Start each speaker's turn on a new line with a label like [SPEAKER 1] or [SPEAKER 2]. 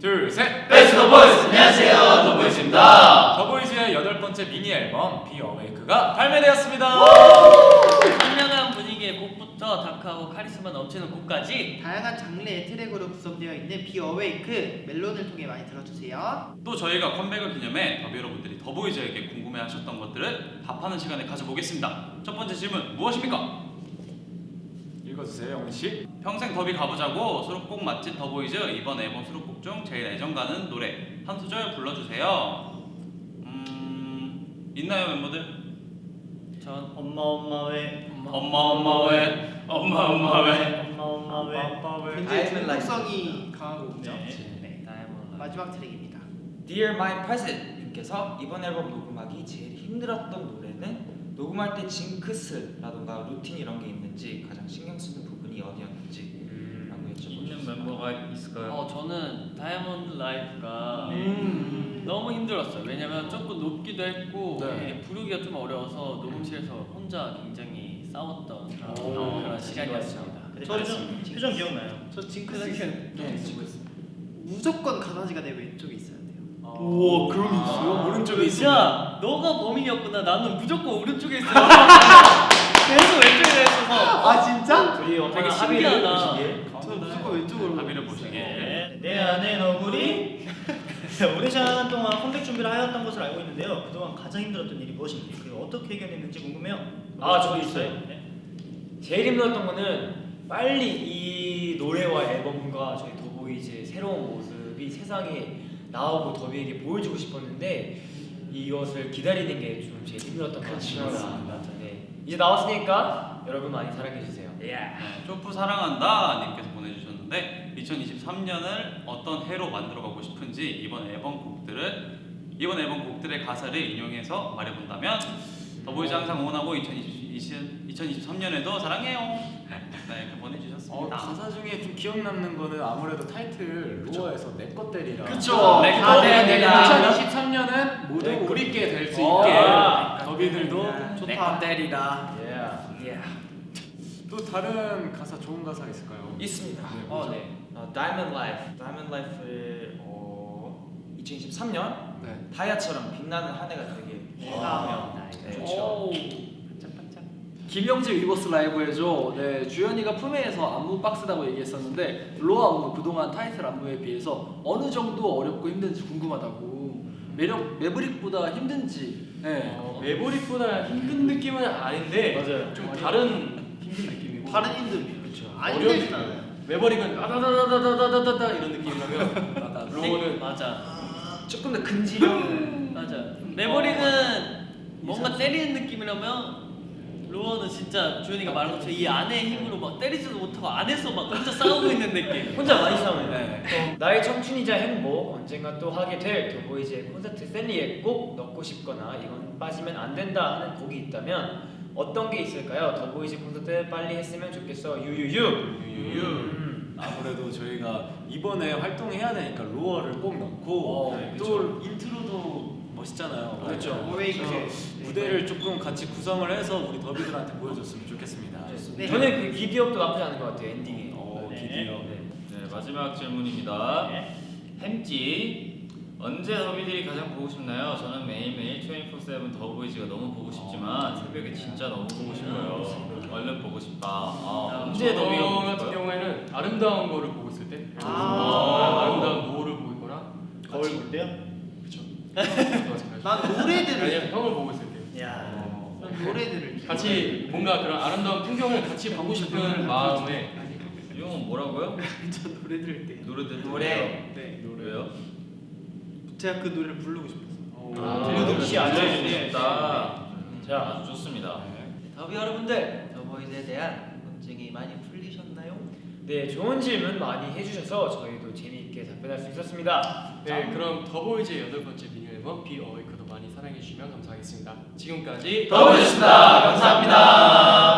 [SPEAKER 1] 둘, 셋.
[SPEAKER 2] 베스트 더 보이스 안녕하세요 더보이스입니다
[SPEAKER 1] 더보이즈의 여덟 번째 미니 앨범 비 어웨이크가 발매되었습니다.
[SPEAKER 3] 상냥한 분위기의 곡부터 다크하고 카리스마 넘치는 곡까지
[SPEAKER 4] 다양한 장르의 트랙으로 구성되어 있는 비 어웨이크 멜론을 통해 많이 들어주세요.
[SPEAKER 2] 또 저희가 컴백을 기념해 더비 여러분들이 더보이즈에게 궁금해하셨던 것들을 답하는 시간을 가져보겠습니다 첫 번째 질문 무엇입니까?
[SPEAKER 1] 읽어주세요, 영훈 씨.
[SPEAKER 2] 평생 더비 가보자고 수록곡 맛집 더보이즈 이번 앨범 수록곡 중 제일 애정 가는 노래 한 소절 불러주세요 음... 있나요 멤버들?
[SPEAKER 3] 전
[SPEAKER 5] 엄마 엄마 왜
[SPEAKER 2] 엄마 엄마 왜 엄마 엄마 왜
[SPEAKER 5] 엄마 엄마 왜
[SPEAKER 4] 굉장히
[SPEAKER 6] I'm alive.
[SPEAKER 4] 중독성이 강한 곡이죠.
[SPEAKER 5] 네.
[SPEAKER 3] 다이아몬드
[SPEAKER 4] 마지막 트랙입니다.
[SPEAKER 6] Dear My Present 님께서 이번 앨범 녹음하기 제일 힘들었던 노래는 녹음할 때 징크스라던가 루틴 이런 게 있는지 가장 신경 쓰는 부분이 어디였는지 라고
[SPEAKER 5] 있는
[SPEAKER 6] 여쭤보셨습니다
[SPEAKER 5] 멤버가 있을까요?
[SPEAKER 3] 어 저는 다이아몬드 라이프가
[SPEAKER 4] 음.
[SPEAKER 3] 너무 힘들었어요. 왜냐면 조금 높기도 했고
[SPEAKER 1] 네.
[SPEAKER 3] 부르기가 좀 어려워서 녹음실에서 혼자 굉장히 싸웠던
[SPEAKER 1] 오,
[SPEAKER 3] 그런 시간이었습니다.
[SPEAKER 4] 저는
[SPEAKER 5] 표정 기억나요?
[SPEAKER 3] 저그
[SPEAKER 4] 징크스
[SPEAKER 3] 당시엔
[SPEAKER 4] 네. 무조건 가사지가 내 왼쪽에 있어야 돼요.
[SPEAKER 1] 우와, 그런 게 있어요? 오른쪽에 있어요.
[SPEAKER 3] 야 너가 범인이었구나. 나는 무조건 오른쪽에 있어. 계속 왼쪽에 있어서
[SPEAKER 4] 아 진짜?
[SPEAKER 6] 둘이
[SPEAKER 3] 되게 신기하다.
[SPEAKER 4] 저 무조건 왼쪽으로.
[SPEAKER 2] 합의를 보시게
[SPEAKER 5] 네. 내 안에 너구리 오랜 시간 동안 컴백 준비를 하였던 것을 알고 있는데요. 그동안 가장 힘들었던 일이 무엇인지 그리고 어떻게 해결했는지 궁금해요.
[SPEAKER 6] 아, 저도 있어요.
[SPEAKER 5] 네.
[SPEAKER 7] 제일 힘들었던 거는 빨리 이 노래와 앨범과 저희 더보이즈의 새로운 모습이 세상에 나오고 더비에게 보여주고 싶었는데 이것을 기다리는 게 좀 제일 힘들었던 것 같습니다. 네. 이제 나왔으니까 여러분 많이 사랑해 주세요.
[SPEAKER 2] 네, 쇼프 사랑한다 님께서 보내주셨는데 2023년을 어떤 해로 만들어가고 싶은지 이번 앨범 곡들을 이번 앨범 곡들의 가사를 인용해서 말해본다면 더보이즈 항상 응원하고 2020, 2023년에도 사랑해요 네, 이렇게 보내주셨습니다
[SPEAKER 1] 어, 가사 중에 좀 기억 남는 거는 아무래도 타이틀 로어에서 내 것 때리라.
[SPEAKER 2] 그쵸. 내
[SPEAKER 1] 아,
[SPEAKER 2] 것
[SPEAKER 1] 네, 네.
[SPEAKER 7] 때리라.
[SPEAKER 1] 2023년은 모두
[SPEAKER 7] 네.
[SPEAKER 1] 우리께 될 수
[SPEAKER 7] 어.
[SPEAKER 1] 있게
[SPEAKER 7] 아.
[SPEAKER 1] 더비들도
[SPEAKER 4] 좋다.
[SPEAKER 1] 내것 때리라.
[SPEAKER 7] 예. 예.
[SPEAKER 1] 또 다른 가사 좋은 가사 있을까요?
[SPEAKER 6] 있습니다
[SPEAKER 1] 네,
[SPEAKER 6] 어,
[SPEAKER 1] 뭐죠?
[SPEAKER 6] 네. 어, Diamond Life Diamond Life를 어, 2023년
[SPEAKER 1] 네.
[SPEAKER 6] 다이아처럼 빛나는 한 해가 되길
[SPEAKER 4] 아,
[SPEAKER 6] 바라며 네.
[SPEAKER 3] 오.
[SPEAKER 8] 김영재 위버스 라이브에죠. 네, 주현이가 품에에서 안무 빡세다고 얘기했었는데 로아 안무 그동안 타이틀 안무에 비해서 어느 정도 어렵고 힘든지 궁금하다고. 매력 매브릭보다 힘든지. 네.
[SPEAKER 9] 어, 메보릭보다 힘든 느낌은 아닌데
[SPEAKER 8] 맞아요.
[SPEAKER 9] 좀 다른 힘든 느낌이고
[SPEAKER 4] 다른 힘듦. 그렇죠. 안
[SPEAKER 9] 어려운
[SPEAKER 4] 힘들진 않아요.
[SPEAKER 9] 메버릭은 아다다다다다다다다 이런 느낌이라면 로우는
[SPEAKER 3] 맞아.
[SPEAKER 6] 조금 더 근지러운
[SPEAKER 3] 맞아. 메버릭은 뭔가 때리는 느낌이라면 로어는 진짜 주현이가 말한 것처럼 이 안의 힘으로 막 때리지도 못하고 안에서 막 혼자 싸우고 있는 느낌.
[SPEAKER 7] 혼자 많이 싸워요.
[SPEAKER 1] 네.
[SPEAKER 7] 어, 나의 청춘이자 행복 언젠가 또 하게 될 더보이즈의 콘서트 셀리에 꼭 넣고 싶거나 이건 빠지면 안 된다 하는 곡이 있다면 어떤 게 있을까요? 더보이즈 콘서트 빨리 했으면 좋겠어 유유유.
[SPEAKER 1] 유유유.
[SPEAKER 7] 음.
[SPEAKER 1] 아무래도 저희가 이번에 활동해야 되니까 로어를 꼭 넣고
[SPEAKER 7] 어,
[SPEAKER 1] 또 인트로도 멋있잖아요.
[SPEAKER 7] 그렇죠.
[SPEAKER 4] 어웨이크.
[SPEAKER 1] 그래서 무대를 조금 같이 구성을 해서 우리 더비들한테 보여줬으면 좋겠습니다.
[SPEAKER 4] 네.
[SPEAKER 7] 저는 그 비디오도 나쁘지 않은 것 같아요 엔딩에.
[SPEAKER 1] 어,
[SPEAKER 5] 네.
[SPEAKER 1] 드디어.
[SPEAKER 7] 네.
[SPEAKER 10] 네 마지막 질문입니다.
[SPEAKER 5] 네.
[SPEAKER 10] 햄찌 언제 더비들이 가장 보고 싶나요? 저는 매일매일 24/7 더보이즈가 너무 보고 싶지만 새벽에 진짜 너무 보고 싶어요. 얼른 보고 싶다. 아, 언제 보고
[SPEAKER 9] 같은
[SPEAKER 10] 싶어요?
[SPEAKER 9] 경우에는 아름다운 거를 보고 있을 때
[SPEAKER 4] 아.
[SPEAKER 9] 아, 아름다운 노을을 보거나
[SPEAKER 5] 거울 볼 때요?
[SPEAKER 9] 그쵸
[SPEAKER 4] 난 노래들을.
[SPEAKER 9] 아니면 형을 보고 있을 때
[SPEAKER 5] 야.
[SPEAKER 4] 난 노래들을.
[SPEAKER 9] 같이 뭔가 그런 아름다운 풍경을 같이 보고 싶은 마음에
[SPEAKER 10] 이 형은 뭐라고요?
[SPEAKER 4] 저 노래 들을 때.
[SPEAKER 10] 노래 듣
[SPEAKER 6] 노래.
[SPEAKER 4] 네.
[SPEAKER 10] 노래요?
[SPEAKER 4] 제가 그 노래를 부르고 싶어서.
[SPEAKER 10] 아,
[SPEAKER 9] 들려드리고
[SPEAKER 10] 혹시
[SPEAKER 9] 싶다.
[SPEAKER 10] 알려주셨다.
[SPEAKER 7] 자.
[SPEAKER 10] 아주 좋습니다.
[SPEAKER 6] 더비 여러분들 더보이즈에 대한 궁금증이 많이 풀리셨나요?
[SPEAKER 7] 네 좋은 질문 많이 해주셔서 저희도 재미있게 답변할 수 있었습니다.
[SPEAKER 9] 네 그럼 더보이즈의 여덟 번째 미니 앨범 비 어웨이크도 많이 사랑해 주시면 감사하겠습니다 지금까지
[SPEAKER 2] 더보이즈였습니다. 감사합니다.